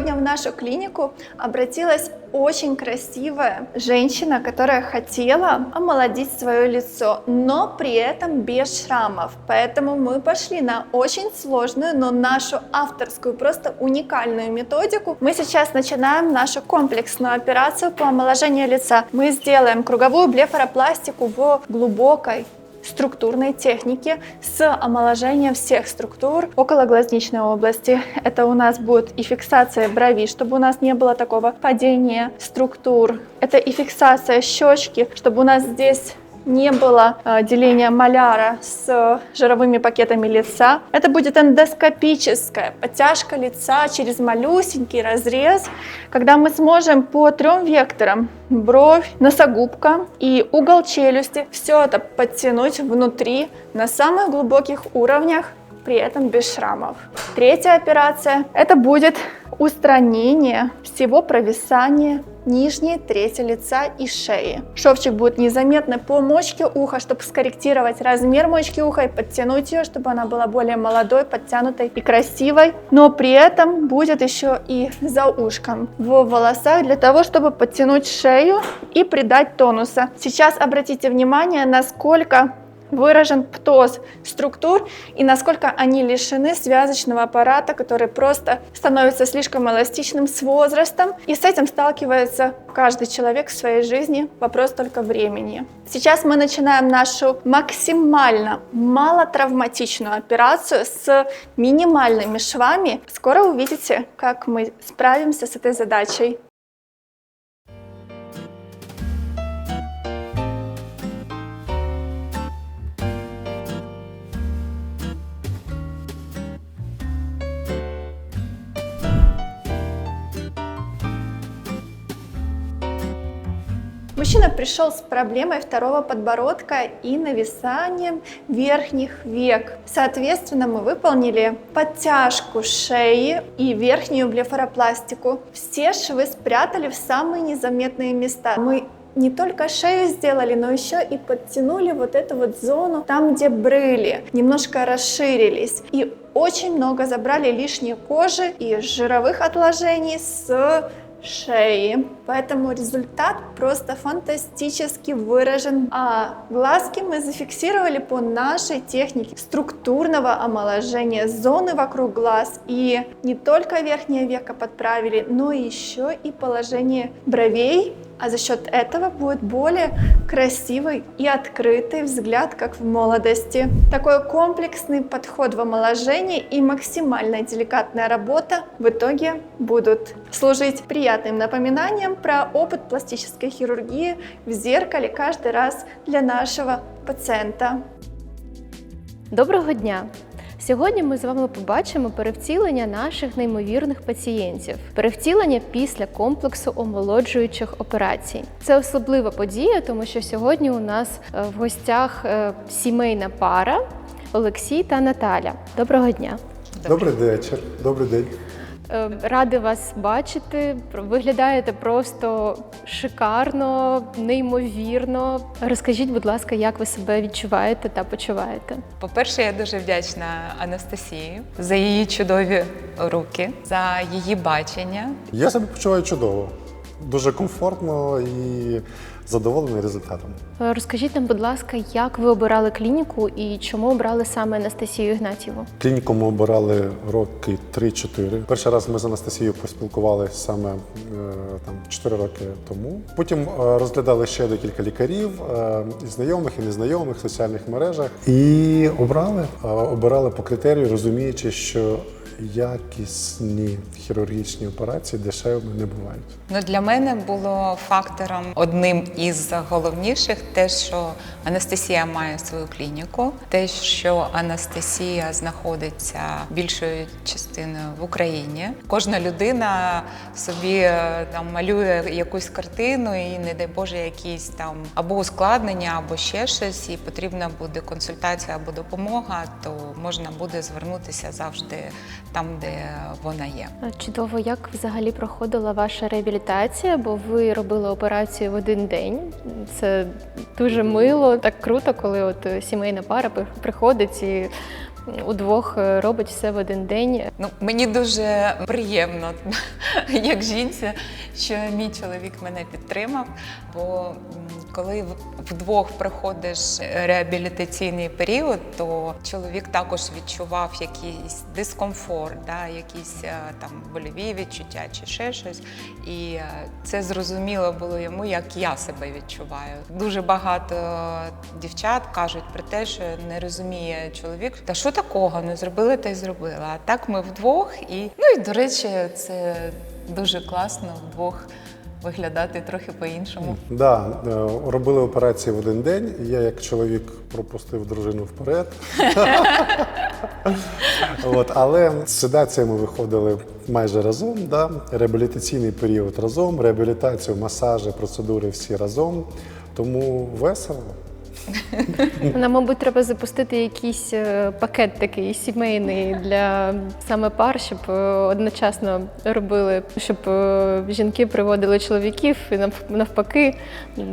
нашу клинику обратилась очень красивая женщина, которая хотела омолодить свое лицо, но при этом без шрамов. Поэтому мы пошли на очень сложную, но нашу авторскую, просто уникальную методику. Мы сейчас начинаем нашу комплексную операцию по омоложению лица. Мы сделаем круговую блефаропластику в глубокой структурной техники с омоложением всех структур около глазничной области. Это у нас будет и фиксация брови, чтобы у нас не было такого падения структур. Это и фиксация щечки, чтобы у нас здесь не было э, деления маляра с жировыми пакетами лица. Это будет эндоскопическая подтяжка лица через малюсенький разрез, когда мы сможем по трем векторам бровь, носогубка и угол челюсти все это подтянуть внутри на самых глубоких уровнях при этом без шрамов. Третья операция – это будет устранение всего провисания нижней трети лица и шеи. Шовчик будет незаметно по мочке уха, чтобы скорректировать размер мочки уха и подтянуть ее, чтобы она была более молодой, подтянутой и красивой. Но при этом будет еще и за ушком в волосах для того, чтобы подтянуть шею и придать тонуса. Сейчас обратите внимание, насколько выражен птоз структур и насколько они лишены связочного аппарата, который просто становится слишком эластичным с возрастом. И с этим сталкивается каждый человек в своей жизни. Вопрос только времени. Сейчас мы начинаем нашу максимально малотравматичную операцию с минимальными швами. Скоро увидите, как мы справимся с этой задачей. Мужчина пришел с проблемой второго подбородка и нависанием верхних век. Соответственно, мы выполнили подтяжку шеи и верхнюю блефаропластику. Все швы спрятали в самые незаметные места. Мы не только шею сделали, но еще и подтянули вот эту вот зону там, где брыли, немножко расширились. И очень много забрали лишней кожи и жировых отложений с шеи. Поэтому результат просто фантастически выражен. А глазки мы зафиксировали по нашей технике структурного омоложения зоны вокруг глаз. И не только верхнее веко подправили, но еще и положение бровей а за счет этого будет более красивый и открытый взгляд, как в молодости. Такой комплексный подход в омоложении и максимально деликатная работа в итоге будут служить приятным напоминанием про опыт пластической хирургии в зеркале каждый раз для нашего пациента. Доброго дня! Сьогодні ми з вами побачимо перевтілення наших неймовірних пацієнтів, перевтілення після комплексу омолоджуючих операцій. Це особлива подія, тому що сьогодні у нас е, в гостях е, сімейна пара Олексій та Наталя. Доброго дня! Добрий вечір, добрий день. Е, Ради вас бачити. Виглядаєте просто шикарно, неймовірно. Розкажіть, будь ласка, як ви себе відчуваєте та почуваєте? По-перше, я дуже вдячна Анастасії за її чудові руки, за її бачення. Я себе почуваю чудово, дуже комфортно і задоволений результатом. Е, Розкажіть нам, будь ласка, як ви обирали клініку і чому обрали саме Анастасію Ігнатіву? Клініку ми обирали роки 3-4. Перший раз ми з Анастасією поспілкувалися саме е, там 4 роки тому. Потім е, розглядали ще декілька лікарів, і знайомих і незнайомих в соціальних мережах. І обрали. Обирали по критерію, розуміючи, що якісні хірургічні операції дешевими не бувають. Ну для мене було фактором одним із головніших те, що Анастасія має свою клініку, те, що Анастасія знаходиться більшою частиною в Україні. Кожна людина собі е, там малює якусь картину, і не дай Боже, якісь там або ускладнення, або ще щось, і потрібна буде консультація або допомога, то можна буде звернутися завжди там, де вона є. Чудово, як взагалі проходила ваша реабілітація? Бо ви робили операцію в один день. Це дуже мило, так круто, коли от сімейна пара приходить і удвох е, робить все в один день. Ну, мені дуже приємно, як жінці, що мій чоловік мене підтримав. Бо коли вдвох проходиш реабілітаційний період, то чоловік також відчував якийсь дискомфорт, да, якісь е, там больові відчуття чи ще щось. І е, це зрозуміло було йому, як я себе відчуваю. Дуже багато дівчат кажуть про те, що не розуміє чоловік, та що такого, не зробили та й зробила. А так ми вдвох, і ну і до речі, це дуже класно вдвох виглядати трохи по-іншому. Да, е, робили операції в один день. Я, як чоловік, пропустив дружину вперед. От, але з седаціями виходили майже разом. Да? Реабілітаційний період разом, реабілітацію, масажі, процедури всі разом. Тому весело. Нам, мабуть, треба запустити якийсь е, пакет такий сімейний для саме пар, щоб е, одночасно робили, щоб е, жінки приводили чоловіків і навпаки.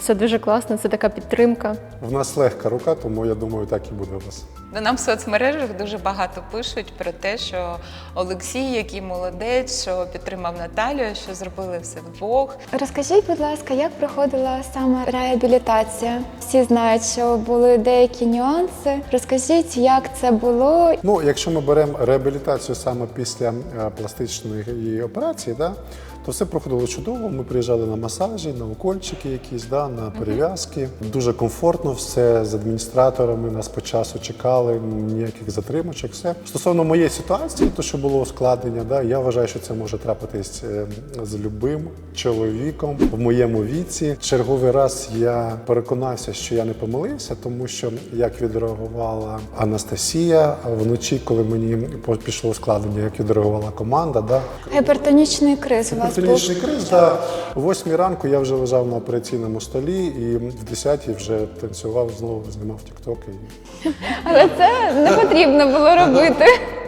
Це дуже класно, це така підтримка. В нас легка рука, тому я думаю, так і буде у вас. Ну, Нам в соцмережах дуже багато пишуть про те, що Олексій, який молодець, що підтримав Наталію, що зробили все вдвох. Розкажіть, будь ласка, як проходила саме реабілітація? Всі знають, що були деякі нюанси. Розкажіть, як це було, Ну, якщо ми беремо реабілітацію саме після е, пластичної операції, да, то все проходило чудово. Ми приїжджали на масажі, на укольчики якісь, да, на перев'язки. Дуже комфортно все з адміністраторами. Нас по часу чекали, ніяких затримочок. Все стосовно моєї ситуації, то що було ускладнення, да, я вважаю, що це може трапитись е, з любим чоловіком в моєму віці. Черговий раз я переконався, що я не помилився, тому що як відреагувала Анастасія вночі, коли мені пішло ускладнення, як відреагувала команда. Да. гіпертонічний криз у вас Гіпертонічний криз, да. О 8 ранку я вже лежав на операційному столі і в 10 вже танцював знову, знімав тіктоки. Але це не потрібно було робити.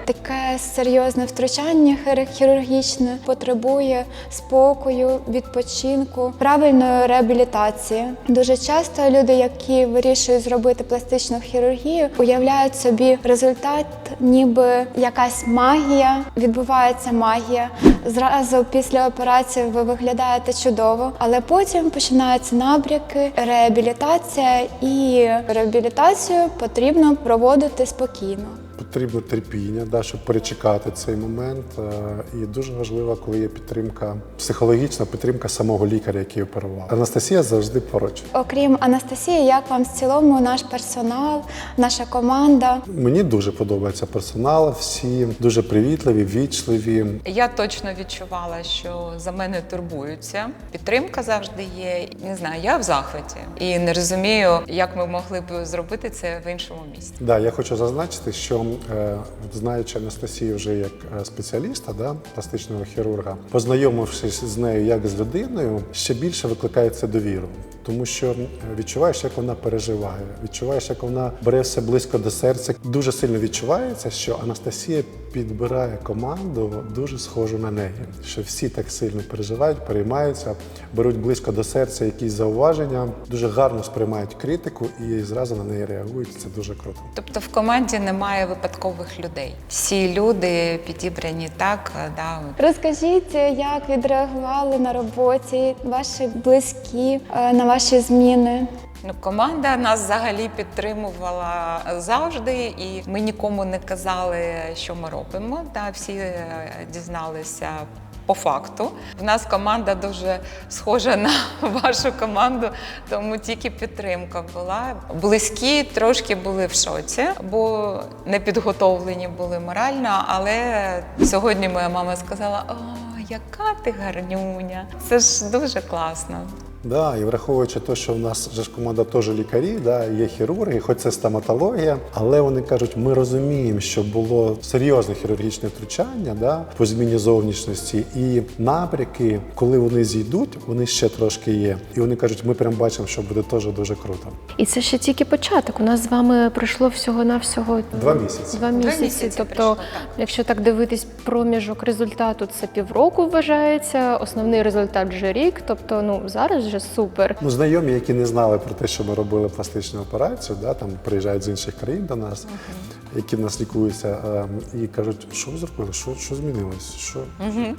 Таке серйозне втручання хір- хірургічне потребує спокою, відпочинку, правильної реабілітації. Дуже часто люди, які вирішують зробити пластичну хірургію, уявляють собі результат, ніби якась магія. Відбувається магія. Зразу після операції ви виглядаєте чудово, але потім починаються набряки, реабілітація, і реабілітацію потрібно проводити спокійно. Потрібно терпіння, да, щоб перечекати цей момент. Е, І дуже важливо, коли є підтримка, психологічна підтримка самого лікаря, який оперував. Анастасія завжди поруч. Окрім Анастасії, як вам в цілому наш персонал, наша команда? Мені дуже подобається персонал, всі дуже привітливі, ввічливі. Я точно відчувала, що за мене турбуються. Підтримка завжди є. Не знаю, я в захваті і не розумію, як ми могли б зробити це в іншому місці. Да, я хочу зазначити, що знаючи Анастасію вже як е, спеціаліста, да, пластичного хірурга, познайомившись з нею як з людиною, ще більше викликається довіру. Тому що е, відчуваєш, як вона переживає, відчуваєш, як вона бере все близько до серця. Дуже сильно відчувається, що Анастасія підбирає команду дуже схожу на неї. Що всі так сильно переживають, переймаються, беруть близько до серця якісь зауваження, дуже гарно сприймають критику і зразу на неї реагують. Це дуже круто. Тобто в команді немає випадкових людей. Всі люди підібрані так. Да. Розкажіть, як відреагували на роботі ваші близькі е, на ваші зміни? Ну, команда нас взагалі підтримувала завжди, і ми нікому не казали, що ми робимо. Та всі е, дізналися. По факту, в нас команда дуже схожа на вашу команду, тому тільки підтримка була. Близькі трошки були в шоці, бо не підготовлені були морально. Але сьогодні моя мама сказала: О, яка ти гарнюня! Це ж дуже класно. Да, і враховуючи те, що в нас же ж команда теж лікарі, да, є хірурги, хоч це стоматологія, але вони кажуть, ми розуміємо, що було серйозне хірургічне втручання да, по зміні зовнішності, і набряки, коли вони зійдуть, вони ще трошки є. І вони кажуть, ми прям бачимо, що буде теж дуже круто. І це ще тільки початок. У нас з вами пройшло всього-навсього Два місяці. Два місяці. місяці тобто, пройшло, так. якщо так дивитись проміжок результату, це півроку вважається. Основний результат вже рік. Тобто, ну зараз вже супер. Ну, знайомі, які не знали про те, що ми робили пластичну операцію, да, там приїжджають з інших країн до нас. які в нас лікуються, е, і кажуть, що ви зробили, що, що змінилось, що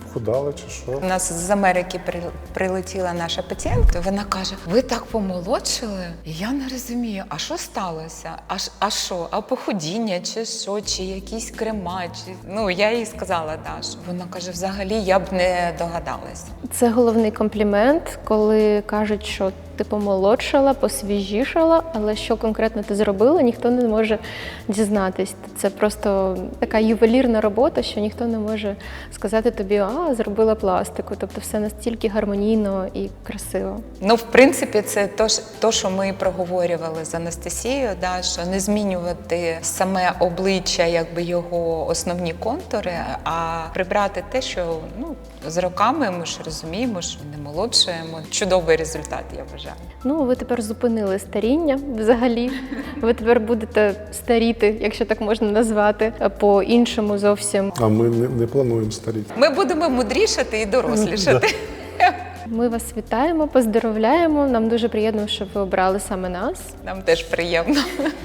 похудали чи що. У нас з Америки при- прилетіла наша пацієнтка. Вона каже: Ви так помолодшили? Я не розумію, а що сталося? А, а що? А похудіння, чи що, чи якісь крема? Чи ну я їй сказала, Даш. Вона каже: взагалі я б не догадалась. Це головний комплімент, коли кажуть, що ти помолодшала, посвіжішала, але що конкретно ти зробила, ніхто не може дізнатись. Це просто така ювелірна робота, що ніхто не може сказати тобі, а зробила пластику. Тобто все настільки гармонійно і красиво. Ну, в принципі, це то, що ми проговорювали з Анастасією, да, що не змінювати саме обличчя, якби його основні контури, а прибрати те, що ну, з роками ми ж розуміємо, що не молодшуємо. Чудовий результат, я вважаю. Ну, ви тепер зупинили старіння взагалі. Ви тепер будете старіти, якщо так можна назвати, по-іншому зовсім. А ми не, не плануємо старіти. Ми будемо мудрішати і дорослішати. Ми вас вітаємо, поздоровляємо. Нам дуже приємно, що ви обрали саме нас. Нам теж приємно.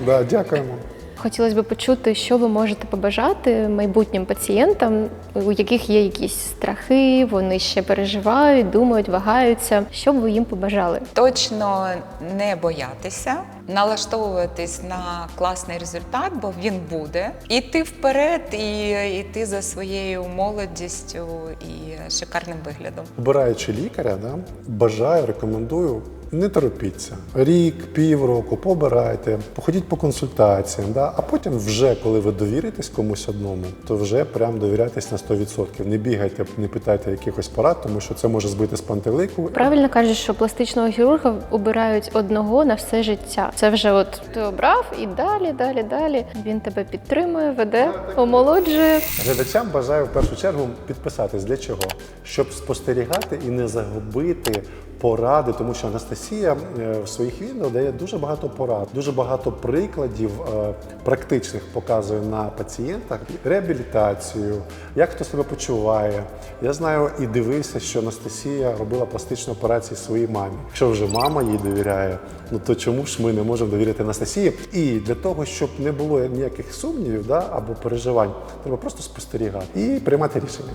Да, дякуємо. Хотілося б почути, що ви можете побажати майбутнім пацієнтам, у яких є якісь страхи, вони ще переживають, думають, вагаються. Що б ви їм побажали? Точно не боятися, налаштовуватись на класний результат, бо він буде. Іти вперед і йти за своєю молодістю і шикарним виглядом. Обираючи лікаря, да, бажаю, рекомендую. Не торопіться. Рік, півроку, побирайте, походіть по консультаціям, да? а потім, вже коли ви довіритесь комусь одному, то вже прям довіряйтесь на 100%. Не бігайте, не питайте якихось порад, тому що це може збити з пантелику. Правильно кажуть, що пластичного хірурга обирають одного на все життя. Це вже от ти обрав і далі, далі, далі. Він тебе підтримує, веде, омолоджує. Глядачам бажаю в першу чергу підписатись для чого? Щоб спостерігати і не загубити поради, тому що Анастасія е, в своїх відео дає дуже багато порад, дуже багато прикладів е, практичних показує на пацієнтах реабілітацію, як хто себе почуває. Я знаю і дивився, що Анастасія робила пластичну операцію своїй мамі. Якщо вже мама їй довіряє, ну то чому ж ми не можемо довірити Анастасії? І для того, щоб не було ніяких сумнівів да, або переживань, треба просто спостерігати і приймати рішення.